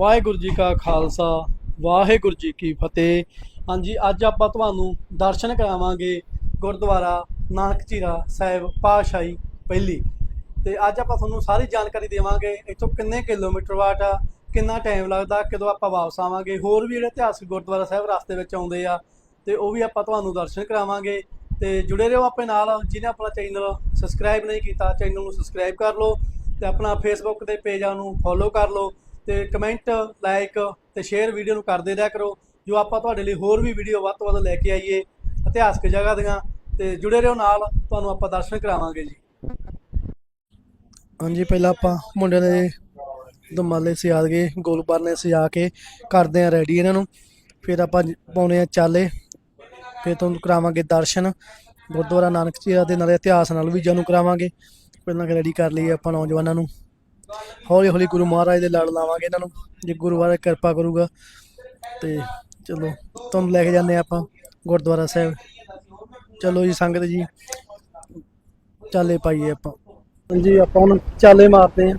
ਵਾਹਿਗੁਰੂ ਜੀ ਕਾ ਖਾਲਸਾ, ਵਾਹਿਗੁਰੂ ਜੀ ਕੀ ਫਤਿਹ। ਹਾਂਜੀ, ਅੱਜ ਆਪਾਂ ਤੁਹਾਨੂੰ ਦਰਸ਼ਨ ਕਰਾਵਾਂਗੇ ਗੁਰਦੁਆਰਾ ਨਾਨਕ ਝੀਰਾ ਸਾਹਿਬ ਪਾਸ਼ਾਹੀ ਪਹਿਲੀ। ਤੇ ਅੱਜ ਆਪਾਂ ਤੁਹਾਨੂੰ ਸਾਰੀ ਜਾਣਕਾਰੀ ਦੇਵਾਂਗੇ, ਇੱਥੋਂ ਕਿੰਨੇ ਕਿਲੋਮੀਟਰ ਵਾਟ ਆ, ਕਿੰਨਾ ਟਾਈਮ ਲੱਗਦਾ, ਕਦੋਂ ਆਪਾਂ ਵਾਪਸ ਆਵਾਂਗੇ। ਹੋਰ ਵੀ ਜਿਹੜੇ ਇਤਿਹਾਸਕ ਗੁਰਦੁਆਰਾ ਸਾਹਿਬ ਰਸਤੇ ਵਿੱਚ ਆਉਂਦੇ ਆ, ਤੇ ਉਹ ਵੀ ਆਪਾਂ ਤੁਹਾਨੂੰ ਦਰਸ਼ਨ ਕਰਾਵਾਂਗੇ। ਤੇ ਜੁੜੇ ਰਹੋ ਆਪਣੇ ਨਾਲ, ਜਿਹਨੇ ਆਪਣਾ ਚੈਨਲ ਸਬਸਕ੍ਰਾਈਬ ਨਹੀਂ ਕੀਤਾ ਚੈਨਲ ਨੂੰ ਸਬਸਕ੍ਰਾਈਬ ਕਰ ਲਓ, ਤੇ ਆਪਣਾ ਫੇਸਬੁੱਕ ਤੇ ਪੇਜਾਂ ਨੂੰ ਫੋਲੋ ਕਰ ਲਓ। ਤੇ ਕਮੈਂਟ ਲਾਈਕ ਤੇ ਸ਼ੇਅਰ ਵੀਡੀਓ ਨੂੰ ਕਰਦੇ ਰਿਹਾ ਕਰੋ। ਜੋ ਆਪਾਂ ਤੁਹਾਡੇ ਲਈ ਹੋਰ ਵੀ ਵੀਡੀਓ ਵੱਧ ਤੋਂ ਵੱਧ ਲੈ ਕੇ ਆਈਏ, ਇਤਿਹਾਸਕ ਜਗ੍ਹਾ ਦੀਆਂ, ਤੇ ਜੁੜੇ ਰਹੋ ਨਾਲ, ਤੁਹਾਨੂੰ ਆਪਾਂ ਦਰਸ਼ਨ ਕਰਾਵਾਂਗੇ ਜੀ। ਹਾਂਜੀ, ਪਹਿਲਾਂ ਆਪਾਂ ਮੁੰਡਿਆਂ ਦੇ ਦਮਾਲੇ ਸਿਆਦ ਗਏ ਗੋਲ ਸਜਾ ਕੇ ਕਰਦੇ ਆ ਰੈਡੀ ਇਹਨਾਂ ਨੂੰ। ਫਿਰ ਆਪਾਂ ਜ- ਪਾਉਣੇ ਆ ਚਾਲੇ, ਫਿਰ ਤੁਹਾਨੂੰ ਕਰਾਵਾਂਗੇ ਦਰਸ਼ਨ। ਗੁਰਦੁਆਰਾ ਨਾਨਕ ਜੀ ਦੇ ਨਾਲੇ ਇਤਿਹਾਸ ਨਾਲ ਵੀ ਜਾਣੂ ਕਰਾਵਾਂਗੇ। ਪਹਿਲਾਂ ਰੈਡੀ ਕਰ ਲਈਏ ਆਪਾਂ ਨੌਜਵਾਨਾਂ ਨੂੰ। ਹੌਲੀ ਹੌਲੀ ਗੁਰੂ ਮਹਾਰਾਜ ਦੇ ਲੜ ਲਾਵਾਂਗੇ ਇਹਨਾਂ ਨੂੰ, ਜੇ ਗੁਰੂ ਮਹਾਰਾਜ ਕਿਰਪਾ ਕਰੂਗਾ। ਤੇ ਚਲੋ, ਤੁਹਾਨੂੰ ਲੈ ਕੇ ਜਾਂਦੇ ਆਪਾਂ ਗੁਰਦੁਆਰਾ ਸਾਹਿਬ। ਚਲੋ ਜੀ, ਸੰਗਤ ਜੀ, ਚਾਲੇ ਪਾਈਏ ਆਪਾਂ। ਜੀ ਆਪਾਂ ਹੁਣ ਚਾਲੇ ਮਾਰਦੇ ਆ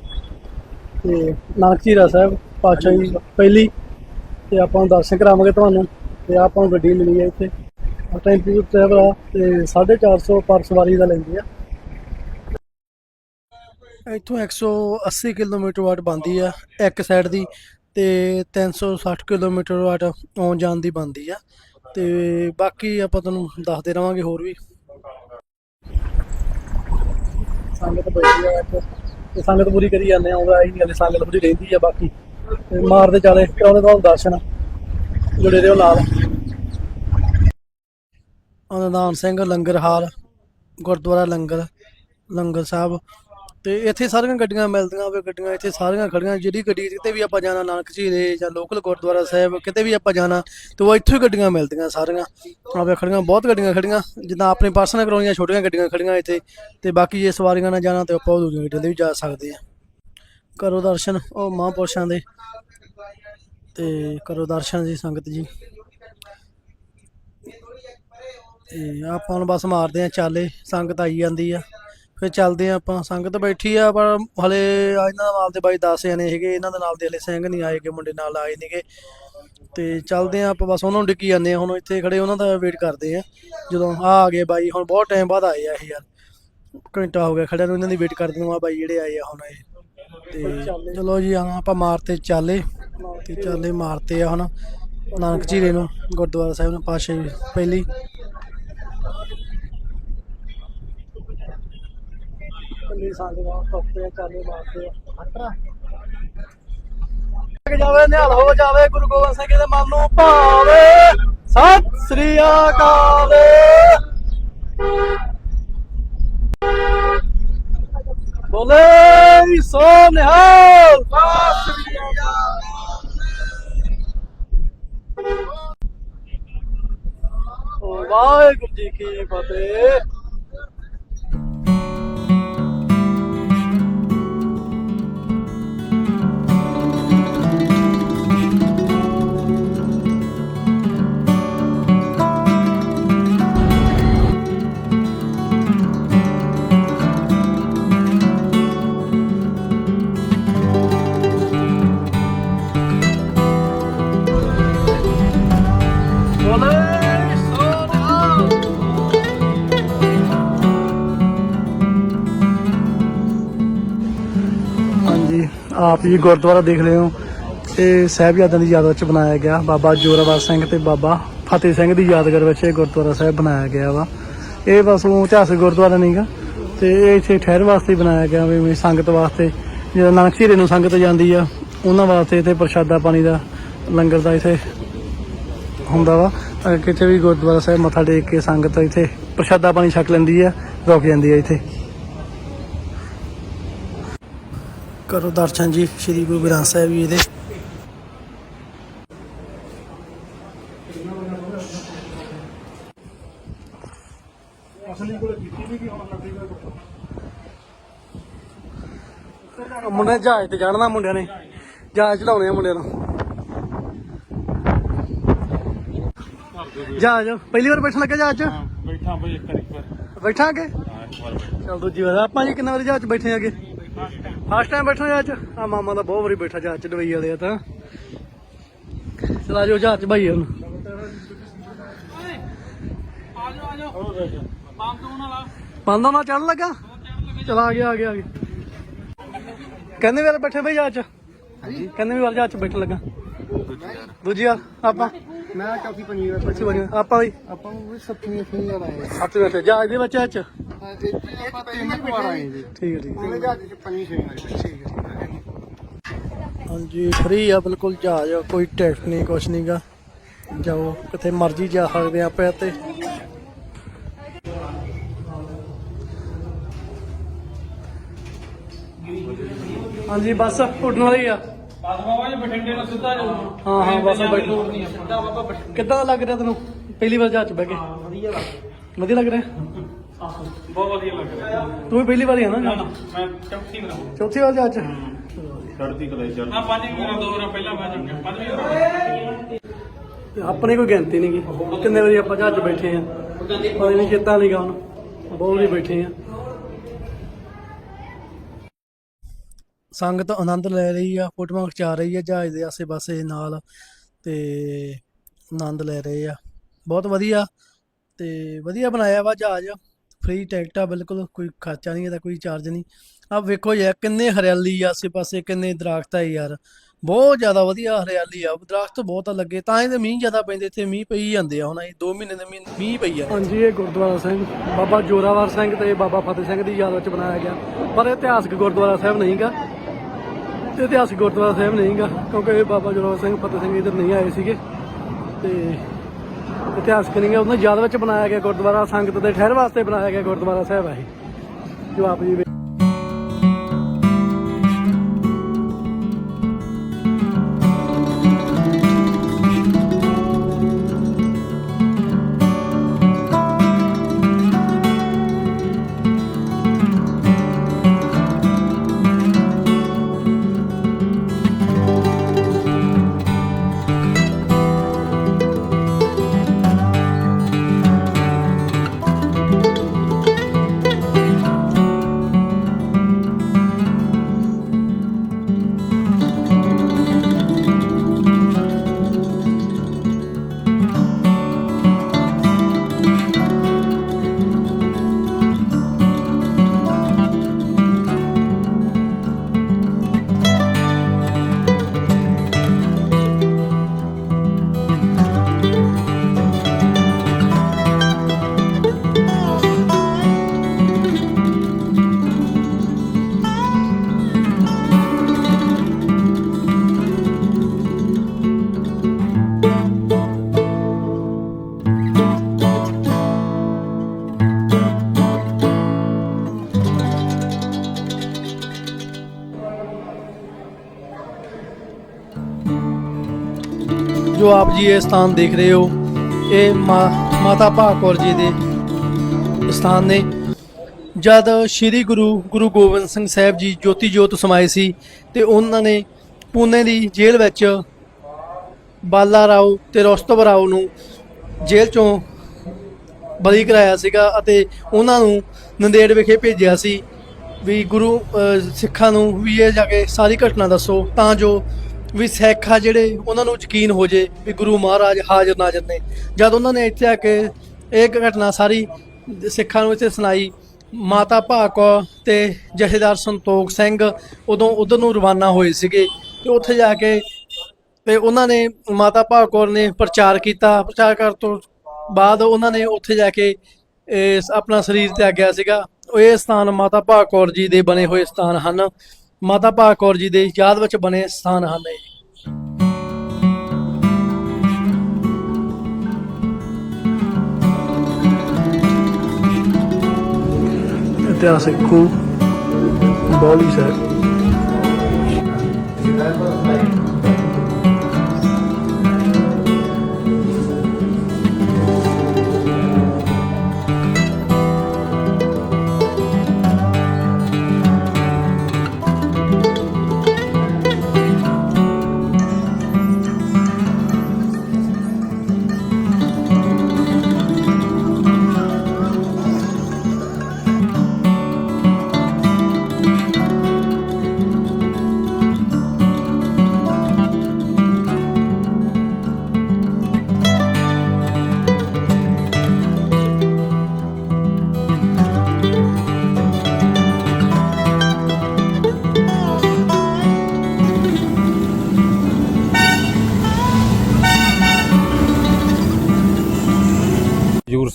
ਤੇ ਨਾਨਕ ਝੀਰਾ ਸਾਹਿਬ, ਪਾਤਸ਼ਾਹ ਜੀ, ਪਹਿਲੀ। ਤੇ ਆਪਾਂ ਦਰਸ਼ਨ ਕਰਾਵਾਂਗੇ ਤੁਹਾਨੂੰ। ਤੇ ਆਪਾਂ ਗੱਡੀ ਮਿਲੀ ਹੈ ਇੱਥੇ। ਆ ਟੈਂਪੂ ਟਰੈਵਲ ਆ, ਤੇ 450 ਪਰ ਸਵਾਰੀ ਦਾ ਲੈਂਦੇ ਆ। ਇੱਥੋਂ 180 ਕਿਲੋਮੀਟਰ ਵਾਟ ਬੰਦੀ ਆ ਇੱਕ ਸਾਈਡ ਦੀ ਤੇ 360 ਕਿਲੋਮੀਟਰ ਵਾਟ ਆਉਣ ਜਾਣ ਦੀ ਬੰਦੀ ਆ। ਤੇ ਬਾਕੀ ਆਪਾਂ ਤੁਹਾਨੂੰ ਦੱਸਦੇ ਰਵਾਂਗੇ ਹੋਰ ਵੀ। ਸੰਗਤ ਬੈਠੀ ਆ ਇੱਥੇ। ਤੇ ਸੰਗਤ ਪੂਰੀ ਕਰੀ ਜਾਂਦੇ ਆ ਆਈ ਨਹੀਂ ਹਲੇ ਸੰਗਤ ਪੂਰੀ ਰਹਿੰਦੀ ਆ ਬਾਕੀ। ਮਾਰਦੇ ਚਾਲੇ ਕਰਾਉਂਦੇ ਤੁਹਾਨੂੰ ਦਰਸ਼ਨ ਜੁੜੇ ਰਹੋ ਨਾਲ। ਅਨੰਦਾਨ ਸਿੰਘ ਲੰਗਰ ਹਾਲ ਗੁਰਦੁਆਰਾ ਲੰਗਰ ਲੰਗਰ ਸਾਹਿਬ ਤੇ ਇੱਥੇ ਸਾਰੀਆਂ ਗੱਡੀਆਂ ਮਿਲਦੀਆਂ ਵੇ, ਗੱਡੀਆਂ ਇੱਥੇ ਸਾਰੀਆਂ ਖੜੀਆਂ, ਜਿਹੜੀ ਗੱਡੀ ਕਿਤੇ ਵੀ ਆਪਾਂ ਜਾਣਾ, ਨਾਨਕ ਜੀ ਦੇ ਜਾਂ ਲੋਕਲ ਗੁਰਦੁਆਰਾ ਸਾਹਿਬ, ਕਿਤੇ ਵੀ ਆਪਾਂ ਜਾਣਾ, ਤੇ ਉਹ ਇੱਥੋਂ ਹੀ ਗੱਡੀਆਂ ਮਿਲਦੀਆਂ ਸਾਰੀਆਂ। ਆਵੇ ਖੜੀਆਂ, ਬਹੁਤ ਗੱਡੀਆਂ ਖੜੀਆਂ, ਜਿੱਦਾਂ ਆਪਣੇ ਪਰਸਨਲ ਕਰਾਉਣੀਆਂ, ਛੋਟੀਆਂ ਗੱਡੀਆਂ ਖੜੀਆਂ ਇੱਥੇ, ਤੇ ਬਾਕੀ ਜੇ ਸਵਾਰੀਆਂ ਨਾਲ ਜਾਣਾ ਤੇ ਆਪਾਂ ਉਹ ਦੂਜੀਆਂ ਗੱਡੀਆਂ ਤੇ ਵੀ ਜਾ ਸਕਦੇ ਆ ਕਰੋ ਦਰਸ਼ਨ, ਉਹ ਮਹਾਂਪੁਰਸ਼ਾਂ ਦੇ। ਤੇ ਕਰੋ ਦਰਸ਼ਨ ਜੀ, ਸੰਗਤ ਜੀ। ਤੇ ਆਪਾਂ ਹੁਣ ਬਸ ਮਾਰਦੇ ਆ ਚਾਲੇ, ਸੰਗਤ ਆਈ ਜਾਂਦੀ ਆ। ਫਿਰ ਚੱਲਦੇ ਆ ਆਪਾਂ, ਸੰਗਤ ਬੈਠੀ ਆ ਪਰ ਹਲੇ ਇਹਨਾਂ ਦੇ ਨਾਲ ਦੇ ਬਾਈ 10 ਜਣੇ ਹੈਗੇ ਇਹਨਾਂ ਦੇ ਨਾਲ ਦੇ ਹਲੇ ਸਿੰਘ ਨਹੀਂ ਆਏਗੇ ਮੁੰਡੇ ਨਾਲ ਆਏ ਨੇਗੇ ਤੇ ਚੱਲਦੇ ਆ ਆਪਾਂ, ਬਸ ਉਹਨਾਂ ਨੂੰ ਡਿੱਕੀ ਜਾਂਦੇ ਆ ਹੁਣ ਇੱਥੇ ਖੜੇ ਉਹਨਾਂ ਦਾ ਵੇਟ ਕਰਦੇ ਆ ਜਦੋਂ ਆ ਆ ਗਏ ਬਾਈ, ਹੁਣ ਬਹੁਤ ਟਾਈਮ ਬਾਅਦ ਆਏ ਆ ਇਹ ਯਾਰ। ਘੰਟਾ ਹੋ ਗਿਆ ਖੜਿਆਂ ਨੂੰ, ਇਹਨਾਂ ਦੀ ਵੇਟ ਕਰਦੇ ਨੂੰ ਆ ਬਾਈ ਜਿਹੜੇ ਆਏ ਆ ਹੁਣ ਇਹ। ਤੇ ਚਲੋ ਜੀ, ਹਾਂ, ਆਪਾਂ ਮਾਰਤੇ ਚਾਲੇ, ਤੇ ਚਾਲੇ ਮਾਰਤੇ ਆ ਹੁਣ। ਨਾਨਕ ਝੀਰੇ ਨੂੰ, ਗੁਰਦੁਆਰਾ ਸਾਹਿਬ ਨੂੰ ਪਾਸ਼ੇ ਪਹਿਲੀ। ਪਹਿਲੀ ਸਾਡੇ ਨਾਲ ਟੱਪੇ ਚਾਲੇ ਮਾਰਤੇ ਆ। ਜਾਵੇ, ਨਿਹਾਲ ਹੋ ਜਾਵੇ, ਗੁਰੂ ਗੋਬਿੰਦ ਸਿੰਘ ਦੇ ਮਨ ਨੂੰ ਭਾਵੇ। ਸਤਿ ਸ੍ਰੀ ਅਕਾਲ। ਬੋਲੇ ਸੋ ਨਿਹਾਲ। ਓ ਵਾਹਿਗੁਰੂ ਜੀ ਕੀ ਫਤਿਹ। ਤੁਸੀਂ ਗੁਰਦੁਆਰਾ ਦੇਖ ਰਹੇ ਹੋ ਇਹ ਸਾਹਿਬਜ਼ਾਦਿਆਂ ਦੀ ਯਾਦ ਵਿੱਚ ਬਣਾਇਆ ਗਿਆ ਬਾਬਾ ਜੋਰਾਵਰ ਸਿੰਘ ਤੇ ਬਾਬਾ ਫਤਿਹ ਸਿੰਘ ਦੀ ਯਾਦਗਾਰ ਵਿੱਚ ਇਹ ਗੁਰਦੁਆਰਾ ਸਾਹਿਬ ਬਣਾਇਆ ਗਿਆ ਵਾ। ਇਹ ਬਸ ਉਹ ਇਤਿਹਾਸਕ ਗੁਰਦੁਆਰਾ ਨਹੀਂਗਾ ਤੇ ਇਹ ਇੱਥੇ ਠਹਿਰ ਵਾਸਤੇ ਬਣਾਇਆ ਗਿਆ ਵੀ ਸੰਗਤ ਵਾਸਤੇ ਜਦੋਂ ਨਾਨਕ ਝੀਰੇ ਨੂੰ ਸੰਗਤ ਜਾਂਦੀ ਆ, ਉਹਨਾਂ ਵਾਸਤੇ ਇੱਥੇ ਪ੍ਰਸ਼ਾਦਾ ਪਾਣੀ ਦਾ ਲੰਗਰ ਦਾ ਇੱਥੇ ਹੁੰਦਾ ਵਾ। ਕਿਤੇ ਵੀ ਗੁਰਦੁਆਰਾ ਸਾਹਿਬ ਮੱਥਾ ਟੇਕ ਕੇ ਸੰਗਤ ਇੱਥੇ ਪ੍ਰਸ਼ਾਦਾ ਪਾਣੀ ਛਕ ਲੈਂਦੀ ਆ, ਰੁਕ ਜਾਂਦੀ ਆ ਇੱਥੇ। ਕਰੋ ਦਰਸ਼ਨ ਜੀ ਸ੍ਰੀ ਗੁਰੂ ਗ੍ਰੰਥ ਸਾਹਿਬ ਜੀ ਦੇ। ਮੁੰਡੇ ਜਹਾਜ਼ ਤੇ ਚੜਨਾ ਮੁੰਡਿਆਂ ਨੇ। ਜਹਾਜ਼ ਚੜਾਉਣੇ ਆ ਮੁੰਡਿਆਂ ਨੂੰ। ਜਹਾਜ਼ ਪਹਿਲੀ ਵਾਰ ਬੈਠਣ ਲੱਗਾ ਜਹਾਜ਼ 'ਚ? ਬੈਠਾ ਬਈ ਇੱਕ ਵਾਰੀ। ਬੈਠਾਂਗੇ? ਹਾਂ ਇੱਕ ਵਾਰ ਬੈਠਾ। ਚਲ ਦੂਜੀ ਵਾਰ। ਆਪਾਂ ਜੀ ਕਿੰਨੇ ਵਾਰੀ ਜਹਾਜ਼ 'ਚ ਬੈਠੇ ਆਗੇ? ਫਸਟ ਟਾਈਮ ਬੈਠਾ ਜਹਾਜ਼ ਆ ਮਾਮਾ ਦਾ ਬਹੁਤ ਵਾਰੀ ਬੈਠਾ ਜਹਾਜ਼ 'ਚ ਦੁਬਈ ਵਾਲੇ ਆ ਤਾਂ। ਚਲਾ ਜੋ ਜਹਾਜ਼ 'ਚ ਭਾਈ ਹੁਣ ਪੰਦਾ ਨਾਲ ਚੜਨ ਲੱਗਾ। ਚਲਾ ਆ ਗਿਆ ਆ ਗਿਆ ਕਹਿੰਦੇ ਵਾਰ ਬੈਠੇ ਭਾਈ ਜਹਾਜ਼ 'ਚ ਕਹਿੰਦੇ ਵੀ ਵਾਰ ਜਹਾਜ਼ 'ਚ ਬੈਠਣ ਲੱਗਾ? ਦੂਜੀ ਵਾਰ ਆਪਾਂ। ਮੈਂ ਚੌਥੀ ਪੰਜੀ ਵਾਰ ਅੱਛੀ ਬਣੀ ਆਪਾਂ ਵੀ? ਆਪਾਂ ਨੂੰ ਵੀ ਸੱਤਵੀਂ ਅੱਠਵੀਂ ਵਾਰ ਆਏ ਹੱਥ ਬੈਠੇ ਜਹਾਜ਼ ਦੇ ਵਿੱਚ ਜਹਾਜ਼ 'ਚ ਹਾਂ ਤੇ ਆਪਾਂ ਤਿੰਨ ਵਾਰ ਆਏ ਜੀ। ਠੀਕ ਹੈ ਠੀਕ ਹੈ। ਉਹਨੇ ਜਹਾਜ਼ ਚ ਪੰਜੀ ਛੇ ਵਾਰ ਹਾਂਜੀ ਫ੍ਰੀ ਆ ਬਿਲਕੁਲ ਜਹਾਜ਼ ਕੋਈ ਟੈਕਸ ਨਹੀਂ ਕੁਛ ਨਹੀਂਗਾ ਜਾਓ ਕਿਤੇ ਮਰਜ਼ੀ ਜਾ ਸਕਦੇ ਆ ਆਪਾਂ ਤੇ ਹਾਂਜੀ ਬਸ ਉੱਡਣ ਵਾਲੀ ਆ। ਬਸ ਬਾਬਾ ਜੀ ਬਠਿੰਡੇ ਨੂੰ ਸਿੱਧਾ ਜਾਓ। ਹਾਂ ਹਾਂ ਬਸ ਬੈਠੋ। ਸਿੱਧਾ ਬਾਬਾ ਬਠਿੰਡੇ। ਕਿੱਦਾਂ ਲੱਗ ਰਿਹਾ ਤੈਨੂੰ? ਪਹਿਲੀ ਵਾਰ ਜਹਾਜ਼ 'ਚ ਬਹਿ ਕੇ। ਵਧੀਆ ਵਧੀਆ ਲੱਗ ਰਿਹਾ? ਬਹੁਤ ਵਧੀਆ ਲੱਗ ਰਿਹਾ। ਤੂੰ ਵੀ ਪਹਿਲੀ ਵਾਰੀ ਆ ਨਾ? ਨਾ ਨਾ ਮੈਂ ਚੌਥੀ ਵਾਰ ਚੌਥੀ ਵਾਰ ਜਹਾਜ਼ 'ਚ? ਚੜ੍ਹਦੀ ਕਲਾ ਚੜ੍ਹ ਮੈਂ ਪੰਜ ਵਾਰ ਦੋ ਵਾਰ ਪਹਿਲਾਂ ਮੈਂ ਚੁੱਕਿਆ ਪੰਜਵੀਂ ਵਾਰ। ਤੇ ਆਪਣੀ ਕੋਈ ਗਿਣਤੀ ਨਹੀਂ ਗੀ। ਕਿੰਨੇ ਵਾਰੀ ਆਪਾਂ ਜਹਾਜ਼ 'ਚ ਬੈਠੇ ਆ? ਪਤਾ ਨਹੀਂ। ਚੇਤਾ ਨਹੀਂਗਾ ਹੁਣ। ਬਹੁਤ ਵਾਰੀ ਬੈਠੇ ਆ। ਸੰਗਤ ਆਨੰਦ ਲੈ ਰਹੀ ਆ, ਫੋਟੋਆਂ ਖਿਚਾ ਰਹੀ ਆ, ਜਹਾਜ਼ ਦੇ ਆਸੇ-ਪਾਸੇ ਨਾਲ ਤੇ ਆਨੰਦ ਲੈ ਰਹੇ ਆ। ਬਹੁਤ ਵਧੀਆ ਤੇ ਵਧੀਆ ਬਣਾਇਆ ਵਾ ਜਹਾਜ਼। ਫ੍ਰੀ ਟਿਕਟ ਆ, ਬਿਲਕੁਲ ਕੋਈ ਖਰਚਾ ਨਹੀਂ, ਇਹਦਾ ਕੋਈ ਚਾਰਜ ਨਹੀਂ। ਆ ਵੇਖੋ ਯਾਰ, ਕਿੰਨੇ ਹਰਿਆਲੀ ਆਸੇ-ਪਾਸੇ, ਕਿੰਨੇ ਦਰਖਤ ਆ ਯਾਰ। ਬਹੁਤ ਜ਼ਿਆਦਾ ਵਧੀਆ ਹਰਿਆਲੀ ਆ, ਦਰਖਤ ਬਹੁਤ ਆ ਲੱਗੇ, ਤਾਂ ਇਹਦੇ ਮੀਂਹ ਜ਼ਿਆਦਾ ਪੈਂਦੇ, ਇੱਥੇ ਮੀਂਹ ਪਈ ਜਾਂਦੇ ਆ ਹੁਣ ਇਹ 2 ਮਹੀਨੇ ਦੇ ਮੀਂਹ ਮੀਂਹ ਪਈ ਆ। ਹਾਂਜੀ, ਇਹ ਗੁਰਦੁਆਰਾ ਸਿੰਘ ਬਾਬਾ ਜੋਰਾਵਰ ਸਿੰਘ ਤੇ ਬਾਬਾ ਫਤਿਹ ਸਿੰਘ ਦੀ ਯਾਦ ਵਿੱਚ ਬਣਾਇਆ ਗਿਆ। ਪਰ ਇਹ ਇਤਿਹਾਸਕ ਗੁਰਦੁਆਰਾ ਸਾਹਿਬ ਨਹੀਂਗਾ ਤੇ ਇਤਿਹਾਸਕ ਗੁਰਦੁਆਰਾ ਸਾਹਿਬ ਨਹੀਂਗਾ, ਕਿਉਂਕਿ ਇਹ ਬਾਬਾ ਜੋਰਾਵਰ ਸਿੰਘ ਫਤਿਹ ਸਿੰਘ ਇੱਧਰ ਨਹੀਂ ਆਏ ਸੀਗੇ। ਤੇ ਇਤਿਹਾਸਕ ਨਹੀਂਗਾ ਉਹਨਾਂ ਦੀ ਯਾਦ ਵਿੱਚ ਬਣਾਇਆ ਗਿਆ ਗੁਰਦੁਆਰਾ, ਸੰਗਤ ਦੇ ਠਹਿਰ ਵਾਸਤੇ ਬਣਾਇਆ ਗਿਆ ਗੁਰਦੁਆਰਾ ਸਾਹਿਬ ਹੈ ਜੋ ਆਪ ਜੀ ਜੀ ਇਹ ਸਥਾਨ ਦੇਖ ਰਹੇ ਹੋ। ਇਹ ਮਾ- ਮਾਤਾ ਭਾਗੌਰ ਜੀ ਦੇ ਸਥਾਨ ਨੇ। ਜਦ ਸ੍ਰੀ ਗੁਰੂ ਗੁਰੂ ਗੋਬਿੰਦ ਸਿੰਘ ਸਾਹਿਬ ਜੀ ਜੋਤੀ ਜੋਤ ਸਮਾਏ ਸੀ ਤੇ ਉਹਨਾਂ ਨੇ ਪੂਨੇ ਦੀ ਜੇਲ੍ਹ ਵਿੱਚ ਬਾਲਾ ਰਾਓ ਤੇ ਰੋਸਤਵ ਰਾਓ ਨੂੰ ਜੇਲ੍ਹ ਚੋਂ ਬਰੀ ਕਰਾਇਆ ਸੀਗਾ ਅਤੇ ਉਹਨਾਂ ਨੂੰ ਨੰਦੇੜ ਵਿਖੇ ਭੇਜਿਆ ਸੀ ਵੀ ਗੁਰੂ ਅਹ, ਸਿੱਖਾਂ ਨੂੰ ਵੀ ਇਹ ਜਾ ਕੇ ਸਾਰੀ ਘਟਨਾ ਦੱਸੋ ਤਾਂ ਜੋ ਵੀ ਸਿੱਖ ਆ ਜਿਹੜੇ, ਉਹਨਾਂ ਨੂੰ ਯਕੀਨ ਹੋ ਜੇ ਵੀ ਗੁਰੂ ਮਹਾਰਾਜ ਹਾਜ਼ਰ ਨਾਜ਼ਰ ਨੇ ਜਦ ਉਹਨਾਂ ਨੇ ਇੱਥੇ ਆ ਕੇ ਇਹ ਘਟਨਾ ਸਾਰੀ ਸਿੱਖਾਂ ਨੂੰ ਇੱਥੇ ਸੁਣਾਈ, ਮਾਤਾ ਭਾਕੋ ਤੇ ਜਥੇਦਾਰ ਸੰਤੋਖ ਸਿੰਘ ਉਦੋਂ ਉਧਰ ਨੂੰ ਰਵਾਨਾ ਹੋਏ ਸੀਗੇ ਤੇ ਉੱਥੇ ਜਾ ਕੇ ਤੇ ਉਹਨਾਂ ਨੇ, ਮਾਤਾ ਭਾਗੌਰ ਨੇ ਪ੍ਰਚਾਰ ਕੀਤਾ। ਪ੍ਰਚਾਰ ਕਰਨ ਤੋਂ ਬਾਅਦ ਉਹਨਾਂ ਨੇ ਉੱਥੇ ਜਾ ਕੇ ਆਪਣਾ ਸਰੀਰ ਤਿਆਗਿਆ ਸੀਗਾ। ਇਹ ਸਥਾਨ ਮਾਤਾ ਭਾਗੌਰ ਜੀ ਦੇ ਬਣੇ ਹੋਏ ਸਥਾਨ ਹਨ। ਮਾਤਾ ਭਾਗੌਰ ਜੀ ਦੇ ਯਾਦ ਵਿੱਚ ਬਣੇ ਸਥਾਨ ਹਨ ਇਹ। ਇਤਿਹਾਸਿਕ ਖੂਹ ਬੌਲੀ ਸਾਹਿਬ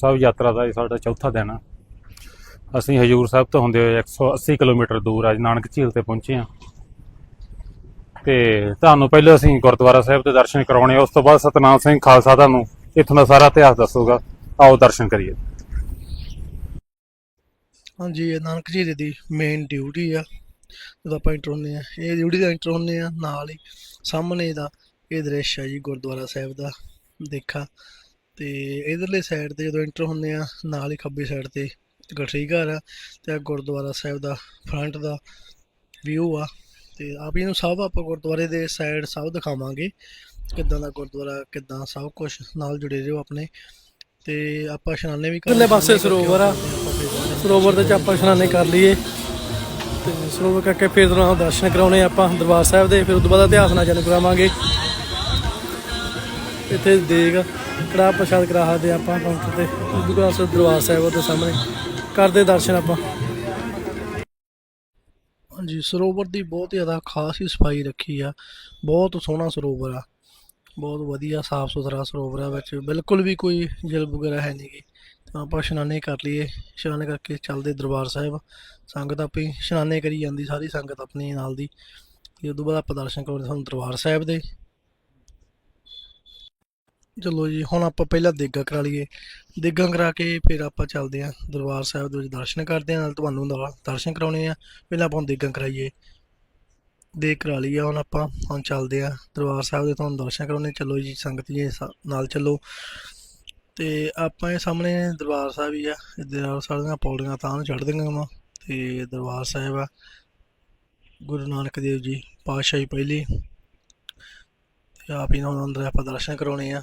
ਸਾਹਿਬ ਯਾਤਰਾ ਦਾ ਇਹ ਸਾਡਾ ਚੌਥਾ ਦਿਨ ਆ। ਅਸੀਂ ਹਜੂਰ ਸਾਹਿਬ ਤੋਂ ਹੁੰਦੇ ਹੋਏ 180 ਕਿਲੋਮੀਟਰ ਦੂਰ ਅੱਜ ਨਾਨਕ ਝੀਲ ਤੇ ਪਹੁੰਚੇ ਆ। ਤੇ ਤੁਹਾਨੂੰ ਪਹਿਲਾਂ ਅਸੀਂ ਗੁਰਦੁਆਰਾ ਸਾਹਿਬ ਦੇ ਦਰਸ਼ਨ ਕਰਾਉਣੇ ਉਸ ਤੋਂ ਬਾਅਦ ਸਤਨਾਮ ਸਿੰਘ ਖਾਲਸਾ ਤੁਹਾਨੂੰ ਇੱਥੋਂ ਦਾ ਸਾਰਾ ਇਤਿਹਾਸ ਦੱਸੂਗਾ। ਆਓ ਦਰਸ਼ਨ ਕਰੀਏ। ਹਾਂਜੀ, ਇਹ ਨਾਨਕ ਜੀ ਦੀ ਮੇਨ ਡਿਊਟੀ ਆ। ਜਦੋਂ ਆਪਾਂ ਇੰਟਰ ਹੁੰਦੇ ਆ, ਇਹ ਡਿਊਟੀ ਦਾ ਇੰਟਰ ਹੁੰਦੇ ਆ, ਨਾਲ ਹੀ ਸਾਹਮਣੇ ਦਾ ਇਹ ਦ੍ਰਿਸ਼ ਆ ਜੀ ਗੁਰਦੁਆਰਾ ਸਾਹਿਬ ਦਾ ਦੇਖਾ। ਤੇ ਇਧਰਲੇ ਸਾਈਡ ਤੇ ਜਦੋਂ ਇੰਟਰ ਹੁੰਦੇ ਆ ਨਾਲ ਹੀ ਖੱਬੇ ਸਾਈਡ ਤੇ ਗਠਰੀ ਘਰ ਆ ਤੇ ਆਹ ਗੁਰਦੁਆਰਾ ਸਾਹਿਬ ਦਾ ਫਰੰਟ ਦਾ ਵਿਊ ਆ ਤੇ ਆਪ ਇਹਨੂੰ ਸਭ ਆਪਾਂ ਗੁਰਦੁਆਰੇ ਦੇ ਸਾਈਡ ਸਭ ਦਿਖਾਵਾਂਗੇ ਕਿੱਦਾਂ ਦਾ ਗੁਰਦੁਆਰਾ ਕਿੱਦਾਂ ਸਭ ਕੁਝ ਨਾਲ ਜੁੜੇ ਰਹੋ ਆਪਣੇ ਤੇ ਆਪਾਂ ਇਸ਼ਨਾਨੇ ਵੀ ਕਰਨੇ ਪਾਸੇ ਸਰੋਵਰ ਆ। ਸਰੋਵਰ ਦੇ ਚ ਆਪਾਂ ਇਸ਼ਨਾਨੇ ਕਰ ਲਈਏ। ਤੇ ਸਰੋਵਰ ਕਰਕੇ ਫਿਰ ਦਰਾਂ ਦਰਸ਼ਨ ਕਰਾਉਣੇ ਆਪਾਂ ਦਰਬਾਰ ਸਾਹਿਬ ਦੇ ਫਿਰ ਉਸ ਤੋਂ ਬਾਅਦ ਇਤਿਹਾਸ ਨਾਲ ਜਾਣੂ ਕਰਾਵਾਂਗੇ। ਇੱਥੇ ਦੇਗ ਕੜਾ ਪ੍ਰਸ਼ਾਦ ਕਰਾ ਸਕਦੇ ਆਪਾਂ ਕਾਊਂਟਰ ਤੇ ਉਸ ਤੋਂ ਬਾਅਦ ਦਰਬਾਰ ਸਾਹਿਬ ਦੇ ਸਾਹਮਣੇ। ਕਰਦੇ ਦਰਸ਼ਨ ਆਪਾਂ। ਹਾਂਜੀ, ਸਰੋਵਰ ਦੀ ਬਹੁਤ ਜ਼ਿਆਦਾ ਖਾਸ ਹੀ ਸਫ਼ਾਈ ਰੱਖੀ ਆ। ਬਹੁਤ ਸੋਹਣਾ ਸਰੋਵਰ ਆ। ਬਹੁਤ ਵਧੀਆ ਸਾਫ਼ ਸੁਥਰਾ ਸਰੋਵਰ ਆ ਵਿੱਚ। ਬਿਲਕੁਲ ਵੀ ਕੋਈ ਜਲ ਵਗੈਰਾ ਹੈ ਨਹੀਂਗੀ ਤਾਂ ਆਪਾਂ ਇਸ਼ਨਾਨੇ ਕਰ ਲਈਏ। ਇਸ਼ਨਾਨ ਕਰਕੇ ਚੱਲਦੇ ਦਰਬਾਰ ਸਾਹਿਬ। ਸੰਗਤ ਆਪੇ ਇਸ਼ਨਾਨੇ ਕਰੀ ਜਾਂਦੀ, ਸਾਰੀ ਸੰਗਤ ਆਪਣੀ ਨਾਲ ਦੀ। ਤੇ ਉਦੋਂ ਬਾਅਦ ਆਪਾਂ ਦਰਸ਼ਨ ਕਰਦੇ ਸਾਨੂੰ ਦਰਬਾਰ ਸਾਹਿਬ ਦੇ। ਚਲੋ ਜੀ, ਹੁਣ ਆਪਾਂ ਪਹਿਲਾਂ ਦੇਗਾ ਕਰਾ ਲਈਏ। ਦੇਗਾ ਕਰਾ ਕੇ ਫਿਰ ਆਪਾਂ ਚੱਲਦੇ ਆਂ ਦਰਬਾਰ ਸਾਹਿਬ ਦੇ ਵਿੱਚ ਦਰਸ਼ਨ ਕਰਦੇ ਆਂ ਨਾਲ ਤੁਹਾਨੂੰ ਦਰ- ਦਰਸ਼ਨ ਕਰਾਉਣੇ ਆ ਪਹਿਲਾਂ ਆਪਾਂ ਦੇਗਾ ਕਰਾਈਏ। ਦੇਗ ਕਰਾ ਲਈਏ ਹੁਣ ਆਪਾਂ, ਹੁਣ ਚੱਲਦੇ ਆ ਦਰਬਾਰ ਸਾਹਿਬ ਦੇ ਤੁਹਾਨੂੰ ਦਰਸ਼ਨ ਕਰਾਉਣੇ। ਚਲੋ ਜੀ, ਸੰਗਤ ਜੀ ਸਾ- ਨਾਲ ਚੱਲੋ। ਤੇ ਆਪਾਂ ਇਹ ਸਾਹਮਣੇ ਦਰਬਾਰ ਸਾਹਿਬ ਹੀ ਆ, ਇੱਧਰ ਸਾਰੀਆਂ ਪੌੜੀਆਂ ਤਾਂ ਨੂੰ ਚੜ੍ਹਦੀਆਂ ਵਾ ਤੇ ਦਰਬਾਰ ਸਾਹਿਬ ਆ। ਗੁਰੂ ਨਾਨਕ ਦੇਵ ਜੀ ਪਾਤਸ਼ਾਹੀ ਪਹਿਲੀ। ਤੇ ਆਪ ਹੀ ਨੂੰ ਅੰਦਰ ਆਪਾਂ ਦਰਸ਼ਨ ਕਰਾਉਣੇ ਆ।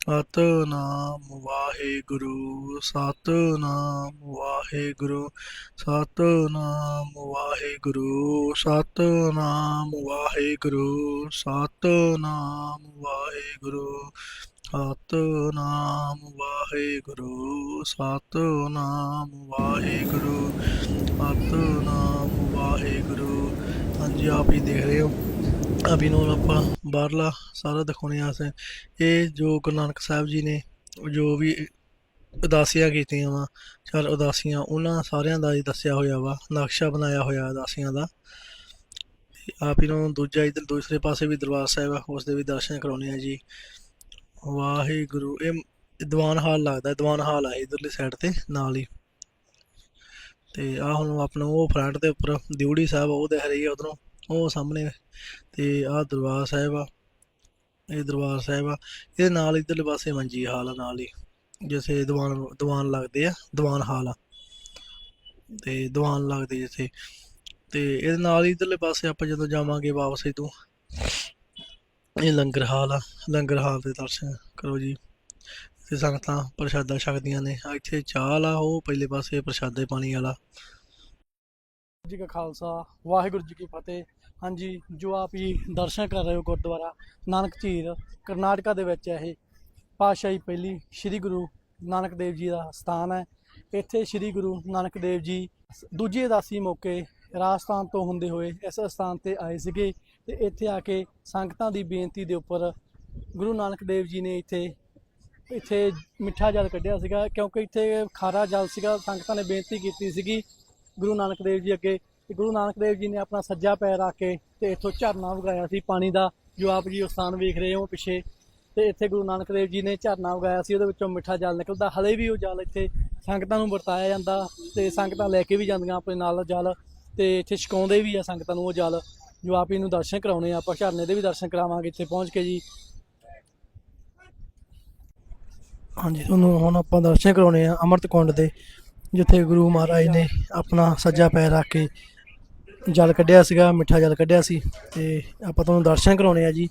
ਸਤਨਾਮ ਵਾਹਿਗੁਰੂ ਸਤਨਾਮ ਵਾਹਿਗੁਰੂ ਸਤਨਾਮ ਵਾਹਿਗੁਰੂ ਸਤਨਾਮ ਵਾਹਿਗੁਰੂ ਸਤਨਾਮ ਵਾਹਿਗੁਰੂ ਸਤਨਾਮ ਵਾਹਿਗੁਰੂ ਸਤਨਾਮ ਵਾਹਿਗੁਰੂ ਸਤਨਾਮ ਵਾਹਿਗੁਰੂ। ਹਾਂਜੀ, ਆਪ ਹੀ ਦੇਖ ਰਹੇ ਹੋ। ਅਭੀ ਨੂੰ ਆਪਾਂ ਬਾਹਰਲਾ ਸਾਰਾ ਦਿਖਾਉਣੇ ਆਸੇ ਇਹ ਜੋ ਗੁਰੂ ਨਾਨਕ ਸਾਹਿਬ ਜੀ ਨੇ ਜੋ ਵੀ ਉਦਾਸੀਆਂ ਕੀਤੀਆਂ ਵਾ ਚਾਰ ਉਦਾਸੀਆਂ, ਉਹਨਾਂ ਸਾਰਿਆਂ ਦਾ ਹੀ ਦੱਸਿਆ ਹੋਇਆ ਵਾ, ਨਕਸ਼ਾ ਬਣਾਇਆ ਹੋਇਆ ਉਦਾਸੀਆਂ ਦਾ। ਆਪ ਹੀ ਨੂੰ ਦੂਜਾ ਇਧਰ, ਦੂਸਰੇ ਪਾਸੇ ਵੀ ਦਰਬਾਰ ਸਾਹਿਬ ਆ ਉਸ ਦੇ ਵੀ ਦਰਸ਼ਨ ਕਰਾਉਣੇ ਆ ਜੀ। ਵਾਹਿਗੁਰੂ, ਇਹ ਦੀਵਾਨ ਹਾਲ ਲੱਗਦਾ, ਦੀਵਾਨ ਹਾਲ ਆ ਇਧਰਲੀ ਸਾਈਡ ਤੇ, ਨਾਲ ਹੀ। ਤੇ ਆ ਹੁਣ ਆਪਣਾ ਉਹ ਫਰੰਟ ਦੇ ਉੱਪਰ, ਦਿਉੜੀ ਸਾਹਿਬ, ਉਹ ਦਿਖ ਰਹੀ ਆ ਉਧਰੋਂ, ਉਹ ਸਾਹਮਣੇ ਤੇ ਆਹ ਦਰਬਾਰ ਸਾਹਿਬ ਆ। ਇਹ ਦਰਬਾਰ ਸਾਹਿਬ ਆ। ਇਹਦੇ ਨਾਲ ਇਧਰਲੇ ਪਾਸੇ ਮੰਜੀ ਹਾਲ ਆ ਨਾਲ ਹੀ, ਜਿੱਥੇ ਦੀਵਾਨ ਦੀਵਾਨ ਲੱਗਦੇ ਆ, ਦੀਵਾਨ ਹਾਲ ਆ। ਤੇ ਦੀਵਾਨ ਲੱਗਦੇ ਜਿੱਥੇ। ਤੇ ਇਹਦੇ ਨਾਲ ਹੀ ਇਧਰਲੇ ਪਾਸੇ ਆਪਾਂ ਜਦੋਂ ਜਾਵਾਂਗੇ ਵਾਪਸ ਇਦੋਂ, ਇਹ ਲੰਗਰ ਹਾਲ ਆ। ਲੰਗਰ ਹਾਲ ਦੇ ਦਰਸ਼ਨ ਕਰੋ ਜੀ। ਤੇ ਸੰਗਤਾਂ ਪ੍ਰਸ਼ਾਦਾ ਛਕਦੀਆਂ ਨੇ। ਆ ਇੱਥੇ ਚਾਹ ਲਾ ਉਹ ਪਹਿਲੇ ਪਾਸੇ ਪ੍ਰਸ਼ਾਦੇ ਪਾਣੀ ਵਾਲਾ। ਜੀ ਕਾ ਖਾਲਸਾ, ਵਾਹਿਗੁਰੂ ਜੀ ਕੀ ਫਤਿਹ। ਹਾਂਜੀ, ਜੋ ਆਪ ਹੀ ਦਰਸ਼ਨ ਕਰ ਰਹੇ ਹੋ ਗੁਰਦੁਆਰਾ ਨਾਨਕ ਝੀਰ ਕਰਨਾਟਕਾ ਦੇ ਵਿੱਚ ਹੈ ਇਹ ਪਾਤਸ਼ਾਹੀ ਪਹਿਲੀ ਸ੍ਰੀ ਗੁਰੂ ਨਾਨਕ ਦੇਵ ਜੀ ਦਾ ਸਥਾਨ ਹੈ। ਇੱਥੇ ਸ੍ਰੀ ਗੁਰੂ ਨਾਨਕ ਦੇਵ ਜੀ ਦੂਜੀ ਉਦਾਸੀ ਮੌਕੇ ਰਾਜਸਥਾਨ ਤੋਂ ਹੁੰਦੇ ਹੋਏ ਇਸ ਸਥਾਨ ਤੇ ਆਏ ਸੀਗੇ ਤੇ ਇੱਥੇ ਆ ਕੇ ਸੰਗਤਾਂ ਦੀ ਬੇਨਤੀ ਦੇ ਉੱਪਰ ਗੁਰੂ ਨਾਨਕ ਦੇਵ ਜੀ ਨੇ ਇੱਥੇ ਇੱਥੇ ਮਿੱਠਾ ਜਲ ਕੱਢਿਆ ਸੀਗਾ ਕਿਉਂਕਿ ਇੱਥੇ ਖਾਰਾ ਜਲ ਸੀਗਾ, ਸੰਗਤਾਂ ਨੇ ਬੇਨਤੀ ਕੀਤੀ ਸੀਗੀ ਗੁਰੂ ਨਾਨਕ ਦੇਵ ਜੀ ਅੱਗੇ ਤੇ ਗੁਰੂ ਨਾਨਕ ਦੇਵ ਜੀ ਨੇ ਆਪਣਾ ਸੱਜਾ ਪੈਰ ਰੱਖ ਕੇ ਤੇ ਇੱਥੋਂ ਝਰਨਾ ਵਗਾਇਆ ਸੀ, ਪਾਣੀ ਦਾ। ਜੋ ਆਪ ਜੀ ਉਹ ਸਥਾਨ ਵੇਖ ਰਹੇ ਹੋ ਪਿੱਛੇ, ਤੇ ਇੱਥੇ ਗੁਰੂ ਨਾਨਕ ਦੇਵ ਜੀ ਨੇ ਝਰਨਾ ਵਗਾਇਆ ਸੀ, ਉਹਦੇ ਵਿੱਚੋਂ ਮਿੱਠਾ ਜਲ ਨਿਕਲਦਾ। ਹਲੇ ਵੀ ਉਹ ਜਲ ਇੱਥੇ ਸੰਗਤਾਂ ਨੂੰ ਵਰਤਾਇਆ ਜਾਂਦਾ ਤੇ ਸੰਗਤਾਂ ਲੈ ਕੇ ਵੀ ਜਾਂਦੀਆਂ ਆਪਣੇ ਨਾਲ ਜਲ, ਤੇ ਇੱਥੇ ਛਕਾਉਂਦੇ ਵੀ ਆ ਸੰਗਤਾਂ ਨੂੰ ਉਹ ਜਲ, ਜੋ ਆਪ ਜੀ ਨੂੰ ਦਰਸ਼ਨ ਕਰਾਉਣੇ ਆ। ਆਪਾਂ ਝਰਨੇ ਦੇ ਵੀ ਦਰਸ਼ਨ ਕਰਾਵਾਂਗੇ, ਇੱਥੇ ਪਹੁੰਚ ਕੇ ਜੀ। ਹਾਂਜੀ, ਤੁਹਾਨੂੰ ਹੁਣ ਆਪਾਂ ਦਰਸ਼ਨ ਕਰਾਉਣੇ ਆ ਅੰਮ੍ਰਿਤ ਕੁੰਡ ਦੇ, ਜਿੱਥੇ ਗੁਰੂ ਮਹਾਰਾਜ ਨੇ ਆਪਣਾ ਸੱਜਾ ਪੈਰ ਰੱਖ ਕੇ ਜਲ ਕੱਢਿਆ ਸੀਗਾ ਮਿੱਠਾ ਜਲ ਕੱਢਿਆ ਸੀ ਤੇ ਆਪਾਂ ਤੁਹਾਨੂੰ ਦਰਸ਼ਨ ਕਰਾਉਣੇ ਆ ਜੀ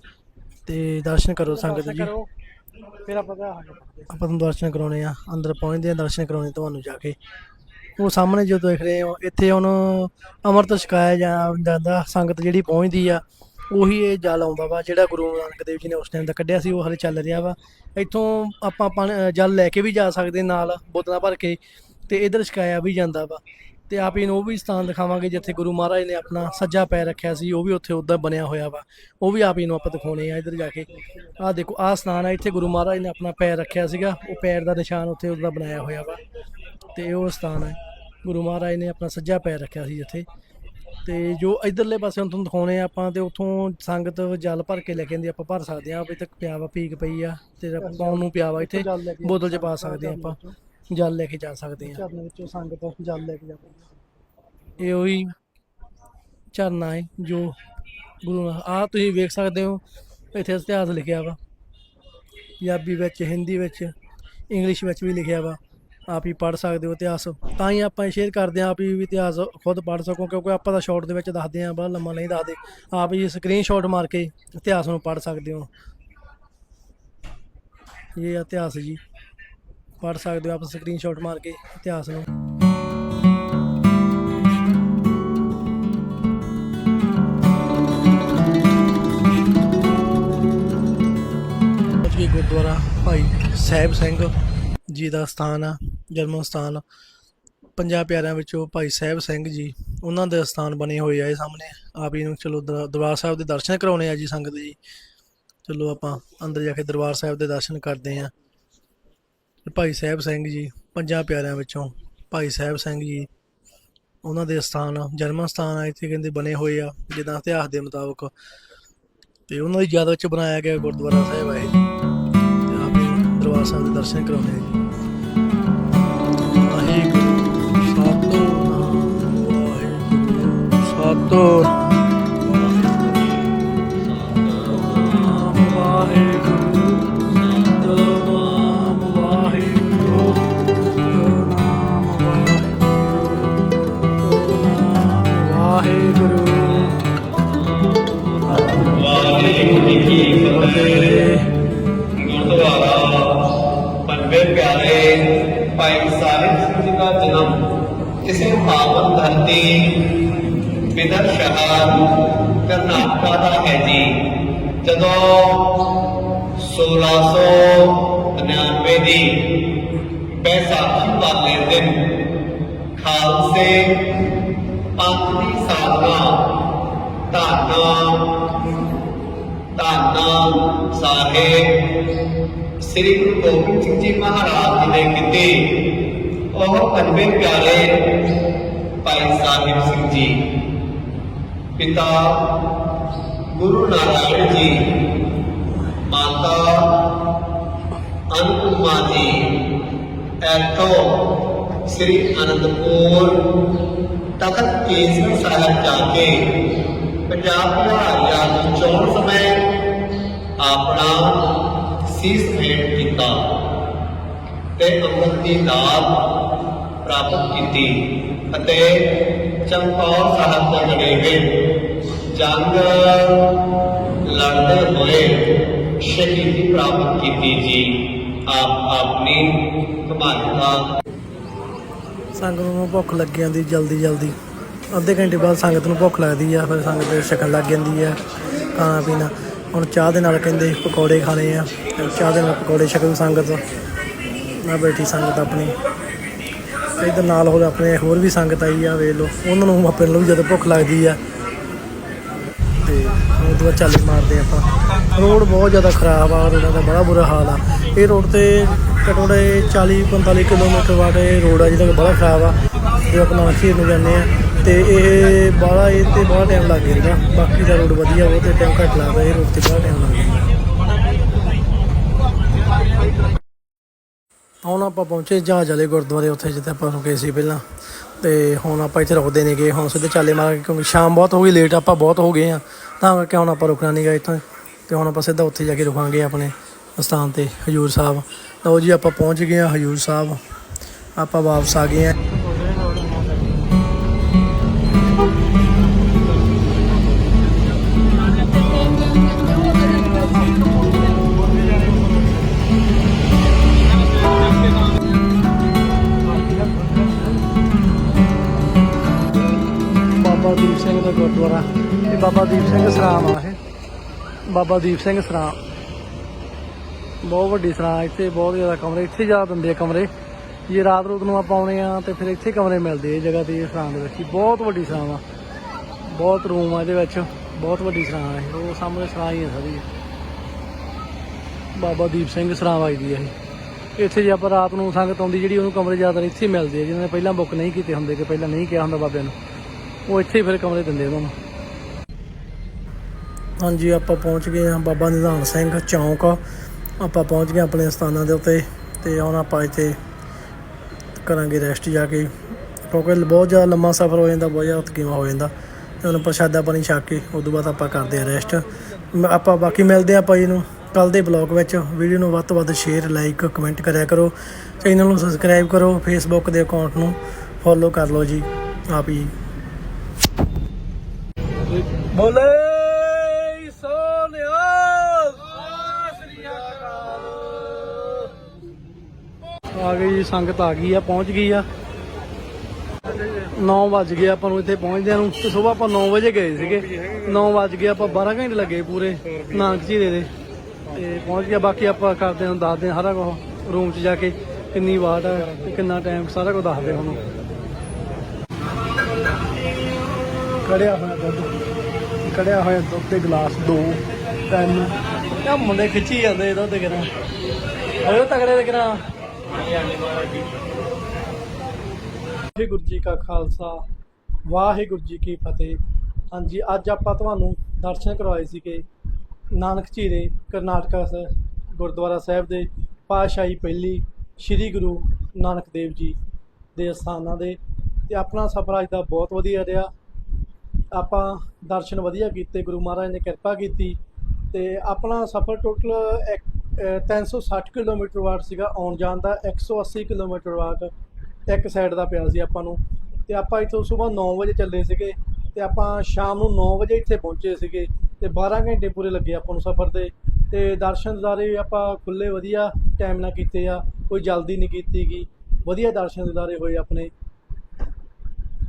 ਤੇ ਦਰਸ਼ਨ ਕਰੋ ਸੰਗਤ ਜੀ। ਫਿਰ ਆਪਾਂ ਆਪਾਂ ਤੁਹਾਨੂੰ ਦਰਸ਼ਨ ਕਰਾਉਣੇ ਆ ਅੰਦਰ ਪਹੁੰਚਦੇ ਆ ਦਰਸ਼ਨ ਕਰਾਉਣੇ ਤੁਹਾਨੂੰ ਜਾ ਕੇ। ਉਹ ਸਾਹਮਣੇ ਜੋ ਦੇਖ ਰਹੇ ਹੋ ਇੱਥੇ ਹੁਣ ਅੰਮ੍ਰਿਤ ਛਕਾਇਆ ਜਾ- ਜਾਂਦਾ ਸੰਗਤ ਜਿਹੜੀ ਪਹੁੰਚਦੀ ਆ ਉਹੀ ਇਹ ਜਲ ਆਉਂਦਾ ਵਾ ਜਿਹੜਾ ਗੁਰੂ ਨਾਨਕ ਦੇਵ ਜੀ ਨੇ ਉਸ ਟਾਈਮ ਦਾ ਕੱਢਿਆ ਸੀ ਉਹ ਹਲੇ ਚੱਲ ਰਿਹਾ ਵਾ। ਇੱਥੋਂ ਆਪਾਂ ਜਲ ਲੈ ਕੇ ਵੀ ਜਾ ਸਕਦੇ ਨਾਲ ਬੋਤਲਾਂ ਭਰ ਕੇ ਤੇ ਇਧਰ ਛਕਾਇਆ ਵੀ ਜਾਂਦਾ ਵਾ। ਤੇ ਆਪ ਹੀ ਨੂੰ ਉਹ ਵੀ ਸਥਾਨ ਦਿਖਾਵਾਂਗੇ ਜਿੱਥੇ ਗੁਰੂ ਮਹਾਰਾਜ ਨੇ ਆਪਣਾ ਸੱਜਾ ਪੈਰ ਰੱਖਿਆ ਸੀ, ਉਹ ਵੀ ਉੱਥੇ ਉਦਾਂ ਬਣਿਆ ਹੋਇਆ ਵਾ। ਉਹ ਵੀ ਆਪ ਹੀ ਨੂੰ ਆਪਾਂ ਦਿਖਾਉਣੇ ਆ ਇੱਧਰ ਜਾ ਕੇ। ਆਹ ਦੇਖੋ, ਆਹ ਸਥਾਨ ਆ, ਇੱਥੇ ਗੁਰੂ ਮਹਾਰਾਜ ਨੇ ਆਪਣਾ ਪੈਰ ਰੱਖਿਆ ਸੀਗਾ। ਉਹ ਪੈਰ ਦਾ ਨਿਸ਼ਾਨ ਉੱਥੇ ਉਹਦਾ ਬਣਾਇਆ ਹੋਇਆ ਵਾ। ਤੇ ਉਹ ਸਥਾਨ ਹੈ ਗੁਰੂ ਮਹਾਰਾਜ ਨੇ ਆਪਣਾ ਸੱਜਾ ਪੈਰ ਰੱਖਿਆ ਸੀ ਜਿੱਥੇ ਤੇ ਜੋ ਇਧਰਲੇ ਪਾਸੇ ਹੁਣ ਤੁਹਾਨੂੰ ਦਿਖਾਉਣੇ ਆ ਆਪਾਂ ਤੇ ਉੱਥੋਂ ਸੰਗਤ ਜਲ ਭਰ ਕੇ ਲੈ ਕੇ ਆਂਦੀ ਆਪਾਂ ਭਰ ਸਕਦੇ ਆ। ਅਭੀ ਤੱਕ ਪਿਆ ਵਾ ਪੀਕ ਪਈ ਆ ਤੇ ਪਾਉਣ ਨੂੰ ਪਿਆ ਵਾ ਇੱਥੇ। ਬੋਤਲ 'ਚ ਪਾ ਸਕਦੇ ਆ ਆਪਾਂ। ਜਲ ਲੈ ਕੇ ਜਾ ਸਕਦੇ ਆ ਝਰਨੇ ਵਿੱਚੋਂ ਸੰਗਤ ਜਲ ਲੈ ਕੇ ਜਾਂਦੀ ਇਹ ਉਹੀ ਝਰਨਾ ਹੈ ਜੋ ਗੁਰੂ ਆ ਤੁਸੀਂ ਵੇਖ ਸਕਦੇ ਹੋ ਇੱਥੇ ਇਤਿਹਾਸ ਲਿਖਿਆ ਵਾ। ਪੰਜਾਬੀ ਵਿੱਚ ਹਿੰਦੀ ਵਿੱਚ ਇੰਗਲਿਸ਼ ਵਿੱਚ ਵੀ ਲਿਖਿਆ ਵਾ। ਆਪ ਹੀ ਪੜ੍ਹ ਸਕਦੇ ਹੋ ਇਤਿਹਾਸ। ਤਾਂ ਹੀ ਆਪਾਂ ਸ਼ੇਅਰ ਕਰਦੇ ਹਾਂ ਆਪ ਹੀ ਵੀ ਇਤਿਹਾਸ ਖੁਦ ਪੜ੍ਹ ਸਕੋ ਕਿਉਂਕਿ ਆਪਾਂ ਤਾਂ ਸ਼ਾਰਟ ਦੇ ਵਿੱਚ ਦੱਸਦੇ ਹਾਂ ਬੜਾ ਲੰਮਾ ਨਹੀਂ ਦੱਸਦੇ। ਆਪ ਹੀ ਸਕਰੀਨਸ਼ਾਟ ਮਾਰ ਕੇ ਇਤਿਹਾਸ ਨੂੰ ਪੜ੍ਹ ਸਕਦੇ ਹੋ। ਇਹ ਆ ਇਤਿਹਾਸ ਜੀ। ਪੜ੍ਹ ਸਕਦੇ ਹੋ ਆਪ ਸਕਰੀਨਸ਼ਾਟ ਮਾਰ ਕੇ ਇਤਿਹਾਸ ਨੂੰ। ਪਹੁੰਚ ਗੁਰਦੁਆਰਾ ਭਾਈ ਸਾਹਿਬ ਸਿੰਘ ਜੀ ਦਾ ਸਥਾਨ ਆ, ਜਨਮ ਸਥਾਨ। ਪੰਜਾਂ ਪਿਆਰਿਆਂ ਵਿੱਚੋਂ ਭਾਈ ਸਾਹਿਬ ਸਿੰਘ ਜੀ, ਉਹਨਾਂ ਦੇ ਸਥਾਨ ਬਣੇ ਹੋਏ ਆ ਇਹ ਸਾਹਮਣੇ। ਆਪ ਜੀ ਨੂੰ ਚਲੋ ਦਰ- ਦਰਬਾਰ ਸਾਹਿਬ ਦੇ ਦਰਸ਼ਨ ਕਰਾਉਣੇ ਆ ਜੀ ਸੰਗਤ ਜੀ। ਚਲੋ ਆਪਾਂ ਅੰਦਰ ਜਾ ਕੇ ਦਰਬਾਰ ਸਾਹਿਬ ਦੇ ਦਰਸ਼ਨ ਕਰਦੇ ਆ। ਭਾਈ ਸਾਹਿਬ ਸਿੰਘ ਜੀ, ਪੰਜਾਂ ਪਿਆਰਿਆਂ ਵਿੱਚੋਂ ਭਾਈ ਸਾਹਿਬ ਸਿੰਘ ਜੀ, ਉਹਨਾਂ ਦੇ ਸਥਾਨ, ਜਨਮ ਸਥਾਨ ਆ ਇੱਥੇ ਕਹਿੰਦੇ ਬਣੇ ਹੋਏ ਆ, ਜਿੱਦਾਂ ਇਤਿਹਾਸ ਦੇ ਮੁਤਾਬਕ। ਤੇ ਉਹਨਾਂ ਦੀ ਯਾਦ ਵਿੱਚ ਬਣਾਇਆ ਗਿਆ ਗੁਰਦੁਆਰਾ ਸਾਹਿਬ ਹੈ ਤੇ ਆਪੇ ਦਰਬਾਰ ਸਾਹਿਬ ਦੇ ਦਰਸ਼ਨ ਕਰਾਉਂਦੇ ਆ ਜੀ। ਬੈਸਾਖੀ ਵਾਲੇ ਦਿਨ ਖਾਲਸੇ ਪੰਥ ਦੀ ਸਾਧਨਾ ਧਾਰਨਾ ਧੰਨ ਸਾਹਿਬ। ਸ੍ਰੀ ਗੁਰੂ ਗੋਬਿੰਦ ਸਿੰਘ ਜੀ ਮਹਾਰਾਜ ਜੀ ਨੇ ਕੀਤੀ। ਉਹ ਪੰਜਵੇਂ ਪਿਆਰੇ ਭਾਈ ਸਾਹਿਬ ਸਿੰਘ ਜੀ, ਪਿਤਾ ਗੁਰੂ ਨਾਰਾਇਣ ਜੀ, ਮਾਤਾ ਅਨੁਪਮਾ ਜੀ ਐਥੋਂ ਸ੍ਰੀ ਅਨੰਦਪੁਰ ਤਖਤ ਕੇਸਗੜ੍ਹ ਸਾਹਿਬ ਜਾ ਕੇ ਪੰਜਾਬ ਹਰਿਆਣਾ ਦੀ ਚੋਣ ਸਮੇਂ ਆਪਣਾ ਸੀਸ ਭੇਟ ਕੀਤਾ ਤੇ ਅੰਮ੍ਰਿਤ ਦੀ ਦਾਤ ਪ੍ਰਾਪਤ ਕੀਤੀ ਅਤੇ ਚਮਕੌਰ ਸਾਹਿਬ ਦੇ ਨੇੜੇ ਜੰਗ ਲੜਦੇ ਹੋਏ ਸ਼ਹੀਦੀ ਪ੍ਰਾਪਤ ਕੀਤੀ ਜੀ। ਆਪ ਆਪਣੀ ਕਮਾਲਤਾ ਸੰਗਤ ਨੂੰ ਭੁੱਖ ਲੱਗ ਜਾਂਦੀ ਜਲਦੀ ਜਲਦੀ। ਅੱਧੇ ਘੰਟੇ ਬਾਅਦ ਸੰਗਤ ਨੂੰ ਭੁੱਖ ਲੱਗਦੀ ਆ, ਫਿਰ ਸੰਗਤ ਛਕਣ ਲੱਗ ਜਾਂਦੀ ਆ, ਖਾਣਾ ਪੀਣਾ। ਹੁਣ ਚਾਹ ਦੇ ਨਾਲ ਕਹਿੰਦੇ ਪਕੌੜੇ ਖਾਣੇ ਆ, ਚਾਹ ਦੇ ਨਾਲ ਪਕੌੜੇ ਛਕੂ ਸੰਗਤ। ਨਾ ਬੈਠੀ ਸੰਗਤ ਆਪਣੀ। ਤੇ ਇਧਰ ਨਾਲ ਹੋਰ ਆਪਣੇ, ਹੋਰ ਵੀ ਸੰਗਤ ਆਈ ਆ, ਵੇਖ ਲਓ। ਉਹਨਾਂ ਨੂੰ ਆਪਣੇ ਨੂੰ ਵੀ ਜਦੋਂ ਭੁੱਖ ਲੱਗਦੀ ਆ। ਤੇ ਉਹਦੇ ਬਾਅਦ ਚਾਲੇ ਮਾਰਦੇ ਆਪਾਂ। ਰੋਡ ਬਹੁਤ ਜ਼ਿਆਦਾ ਖਰਾਬ ਆ ਰੋਡਾਂ ਦਾ ਬੜਾ ਬੁਰਾ ਹਾਲ ਆ। ਇਹ ਰੋਡ ਤੇ ਘਟੋੜੇ 40 45 ਕਿਲੋਮੀਟਰ ਵਾਟੇ ਰੋਡ ਆ ਜਿਹੜਾ ਬੜਾ ਖਰਾਬ ਆ। ਜੇ ਆਪਣਾ ਖੀਰ ਨੂੰ ਜਾਂਦੇ ਆ ਤੇ ਇਹ ਬਾਹਲਾ ਇਹ ਤੇ ਬਹੁਤ ਟਾਈਮ ਲੱਗ ਜਾਂਦਾ ਬਾਕੀ ਦਾ ਰੋਡ ਵਧੀਆ, ਉਹ ਤੇ ਟਾਈਮ ਘੱਟ ਲੱਗਦਾ, ਇਹ ਰੋਡ ਤੇ ਬੜਾ ਟਾਈਮ ਲੱਗ ਜਾਂਦਾ ਹੁਣ ਆਪਾਂ ਪਹੁੰਚੇ ਜਹਾਜ਼ ਵਾਲੇ ਗੁਰਦੁਆਰੇ ਉੱਥੇ, ਜਿੱਥੇ ਆਪਾਂ ਰੁਕੇ ਸੀ ਪਹਿਲਾਂ। ਤੇ ਹੁਣ ਆਪਾਂ ਇੱਥੇ ਰੁਕਦੇ ਨੇਗੇ। ਹੁਣ ਸਿੱਧੇ ਚਾਲੇ ਮਾਰ ਕੇ, ਕਿਉਂਕਿ ਸ਼ਾਮ ਬਹੁਤ ਹੋ ਗਈ ਲੇਟ ਆਪਾਂ ਬਹੁਤ ਹੋ ਗਏ ਆ। ਤਾਂ ਕਰਕੇ ਹੁਣ ਆਪਾਂ ਰੁਕਣਾ ਨਹੀਂਗਾ ਇੱਥੋਂ ਤੇ ਹੁਣ ਆਪਾਂ ਸਿੱਧਾ ਉੱਥੇ ਜਾ ਕੇ ਰੁਕਾਂਗੇ ਆਪਣੇ ਸਥਾਨ ਤੇ ਹਜੂਰ ਸਾਹਿਬ। ਤਾਂ ਉਹ ਜੀ, ਆਪਾਂ ਪਹੁੰਚ ਗਏ ਆ ਹਜੂਰ ਸਾਹਿਬ। ਆਪਾਂ ਵਾਪਸ ਆ ਗਏ ਆ ਬਾਬਾ ਦੀਪ ਸਿੰਘ ਦਾ ਸਰਾਮ ਆ ਇਹ। ਬਾਬਾ ਦੀਪ ਸਿੰਘ ਸਰਾਮ। ਬਹੁਤ ਵੱਡੀ ਸਰਾਂ ਇੱਥੇ, ਬਹੁਤ ਜ਼ਿਆਦਾ ਕਮਰੇ। ਇੱਥੇ ਜ਼ਿਆਦਾ ਦਿੰਦੇ ਆ ਕਮਰੇ। ਜੇ ਰਾਤ ਰੋਤ ਨੂੰ ਆਪਾਂ ਆਉਣੇ ਆ, ਤੇ ਫਿਰ ਇੱਥੇ ਕਮਰੇ ਮਿਲਦੇ ਇਹ ਜਗ੍ਹਾ ਤੇ, ਇਹ ਸਰਾਂ ਦੇ ਵਿੱਚ। ਬਹੁਤ ਵੱਡੀ ਸਰਾਂ ਆ। ਬਹੁਤ ਰੂਮ ਆ ਇਹਦੇ ਵਿੱਚ। ਬਹੁਤ ਵੱਡੀ ਸਰਾਂ ਹੈ ਉਹ ਸਾਹਮਣੇ ਸਰਾਂ ਹੀ ਹੈ ਸਾਰੀ। ਬਾਬਾ ਦੀਪ ਸਿੰਘ ਸਰਾਂ ਵਜਦੀ ਹੈ ਇਹ। ਇੱਥੇ ਜੇ ਆਪਾਂ ਰਾਤ ਨੂੰ ਸੰਗਤ ਆਉਂਦੀ, ਜਿਹੜੀ ਉਹਨੂੰ ਕਮਰੇ ਜ਼ਿਆਦਾ ਇੱਥੇ ਹੀ ਮਿਲਦੇ ਆ ਜਿਹਨਾਂ ਨੇ ਪਹਿਲਾਂ ਬੁੱਕ ਨਹੀਂ ਕੀਤੇ ਹੁੰਦੇ, ਕਿ ਪਹਿਲਾਂ ਨਹੀਂ ਕਿਹਾ ਹੁੰਦਾ ਬਾਬਿਆਂ ਨੂੰ, ਉਹ ਇੱਥੇ ਹੀ ਫਿਰ ਕਮਰੇ ਦਿੰਦੇ ਉਹਨਾਂ ਨੂੰ। ਹਾਂਜੀ, ਆਪਾਂ ਪਹੁੰਚ ਗਏ ਹਾਂ ਬਾਬਾ ਨਿਧਾਨ ਸਿੰਘ ਚੌਂਕ। ਆਪਾਂ ਪਹੁੰਚ ਗਏ ਆਪਣੇ ਸਥਾਨਾਂ ਦੇ ਉੱਤੇ ਤੇ ਹੁਣ ਆਪਾਂ ਇੱਥੇ ਕਰਾਂਗੇ ਰੈਸਟ ਜਾ ਕੇ। ਕਿਉਂਕਿ ਬਹੁਤ ਜ਼ਿਆਦਾ ਲੰਮਾ ਸਫ਼ਰ ਹੋ ਜਾਂਦਾ, ਬਹੁਤ ਜ਼ਿਆਦਾ ਥਕੇਵਾ ਹੋ ਜਾਂਦਾ ਤੇ ਹੁਣ ਪ੍ਰਸ਼ਾਦਾ ਪਾਣੀ ਛਕ ਕੇ ਉਸ ਤੋਂ ਬਾਅਦ ਆਪਾਂ ਕਰਦੇ ਹਾਂ ਰੈਸਟ ਆਪਾਂ ਬਾਕੀ ਮਿਲਦੇ ਹਾਂ ਆਪਾਂ ਜੀ ਨੂੰ ਕੱਲ ਦੇ ਬਲੌਗ ਵਿੱਚ। ਵੀਡੀਓ ਨੂੰ ਵੱਧ ਤੋਂ ਵੱਧ ਸ਼ੇਅਰ ਲਾਈਕ ਕਮੈਂਟ ਕਰਿਆ ਕਰੋ। ਚੈਨਲ ਨੂੰ ਸਬਸਕ੍ਰਾਈਬ ਕਰੋ ਫੇਸਬੁੱਕ ਦੇ ਅਕਾਊਂਟ ਨੂੰ ਫੋਲੋ ਕਰ ਲਓ ਜੀ। ਆਪ ਹੀ। ਬੋਲੇ! ਆ ਗਈ ਜੀ, ਸੰਗਤ ਆ ਗਈ ਆ, ਪਹੁੰਚ ਗਈ ਆ। 9 ਵਜ ਗਏ, ਆਪਾਂ ਨੂੰ ਇੱਥੇ ਪਹੁੰਚਦਿਆਂ ਨੂੰ ਤੇ ਸਵੇਰ ਆਪਾਂ 9 ਵਜੇ ਗਏ ਸੀਗੇ। 9 ਵਜ ਗਏ, ਆਪਾਂ 12 ਘੰਟੇ ਲੱਗੇ ਪੂਰੇ ਨਾਨਕ ਝੀਰੇ ਦੇ ਤੇ। ਪਹੁੰਚ ਗਿਆ ਬਾਕੀ ਆਪਾਂ ਕਰਦੇ ਹਾਂ, ਦੱਸਦੇ ਹਾਂ ਸਾਰਾ ਕੁਝ ਰੂਮ 'ਚ ਜਾ ਕੇ, ਕਿੰਨੀ ਵਾਟ ਹੈ ਤੇ ਕਿੰਨਾ ਟਾਈਮ ਸਾਰਾ ਕੁਝ ਦੱਸਦੇ ਹਾਂ ਕੜਿਆ ਹੋਇਆ ਦੁੱਧ, ਕੜਿਆ ਹੋਇਆ ਦੁੱਧ ਦੇ ਗਲਾਸ ਦੋ, ਤਿੰਨ। ਇਹ ਮੁੰਡੇ ਖਿੱਚੀ ਜਾਂਦੇ ਦੁੱਧ ਕਿਰਾਂ ਅਰੇ ਤਗੜੇ ਦੇ ਕਿਰਾਂ ਵਾਹਿਗੁਰੂ ਜੀ ਕਾ ਖਾਲਸਾ, ਵਾਹਿਗੁਰੂ ਜੀ ਕੀ ਫਤਿਹ। ਹਾਂਜੀ, ਅੱਜ ਆਪਾਂ ਤੁਹਾਨੂੰ ਦਰਸ਼ਨ ਕਰਵਾਏ ਸੀਗੇ ਨਾਨਕ ਝੀਰੇ ਕਰਨਾਟਕਾ ਸ ਗੁਰਦੁਆਰਾ ਸਾਹਿਬ ਦੇ ਪਾਤਸ਼ਾਹੀ ਪਹਿਲੀ ਸ੍ਰੀ ਗੁਰੂ ਨਾਨਕ ਦੇਵ ਜੀ ਦੇ ਅਸਥਾਨਾਂ ਦੇ। ਤੇ ਆਪਣਾ ਸਫ਼ਰ ਅੱਜ ਦਾ ਬਹੁਤ ਵਧੀਆ ਰਿਹਾ। ਆਪਾਂ ਦਰਸ਼ਨ ਵਧੀਆ ਕੀਤੇ, ਗੁਰੂ ਮਹਾਰਾਜ ਨੇ ਕਿਰਪਾ ਕੀਤੀ। ਤੇ ਆਪਣਾ ਸਫ਼ਰ ਟੋਟਲ 360 ਕਿਲੋਮੀਟਰ ਵਾਟ ਸੀਗਾ ਆਉਣ ਜਾਣ ਦਾ 180 ਕਿਲੋਮੀਟਰ ਵਾਟ ਇੱਕ ਸਾਈਡ ਦਾ ਪਿਆ ਸੀ ਆਪਾਂ ਨੂੰ। ਤੇ ਆਪਾਂ ਇੱਥੋਂ ਸਵੇਰ 9 ਵਜੇ ਚੱਲੇ ਸੀਗੇ ਤੇ ਆਪਾਂ ਸ਼ਾਮ ਨੂੰ 9 ਵਜੇ ਇੱਥੇ ਪਹੁੰਚੇ ਸੀਗੇ ਤੇ 12 ਘੰਟੇ ਪੂਰੇ ਲੱਗੇ ਆਪਾਂ ਨੂੰ ਸਫ਼ਰ ਦੇ। ਤੇ ਦਰਸ਼ਨ ਦਿਦਾਰੇ ਆਪਾਂ ਖੁੱਲੇ ਵਧੀਆ ਟਾਈਮ ਨਾਲ ਕੀਤੇ ਆ, ਕੋਈ ਜਲਦੀ ਨਹੀਂ ਕੀਤੀ ਗਈ ਵਧੀਆ ਦਰਸ਼ਨ ਦਿਦਾਰੇ ਹੋਏ ਆਪਣੇ।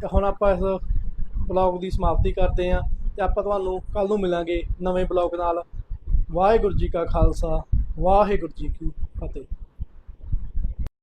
ਤੇ ਹੁਣ ਆਪਾਂ ਇਸ ਬਲੌਗ ਦੀ ਸਮਾਪਤੀ ਕਰਦੇ ਹਾਂ ਤੇ ਆਪਾਂ ਤੁਹਾਨੂੰ ਕੱਲ ਨੂੰ ਮਿਲਾਂਗੇ ਨਵੇਂ ਬਲੌਗ ਨਾਲ। ਵਾਹਿਗੁਰੂ ਜੀ ਕਾ ਖਾਲਸਾ। ਵਾਹਿਗੁਰੂ ਜੀ ਕੀ ਫਤਿਹ।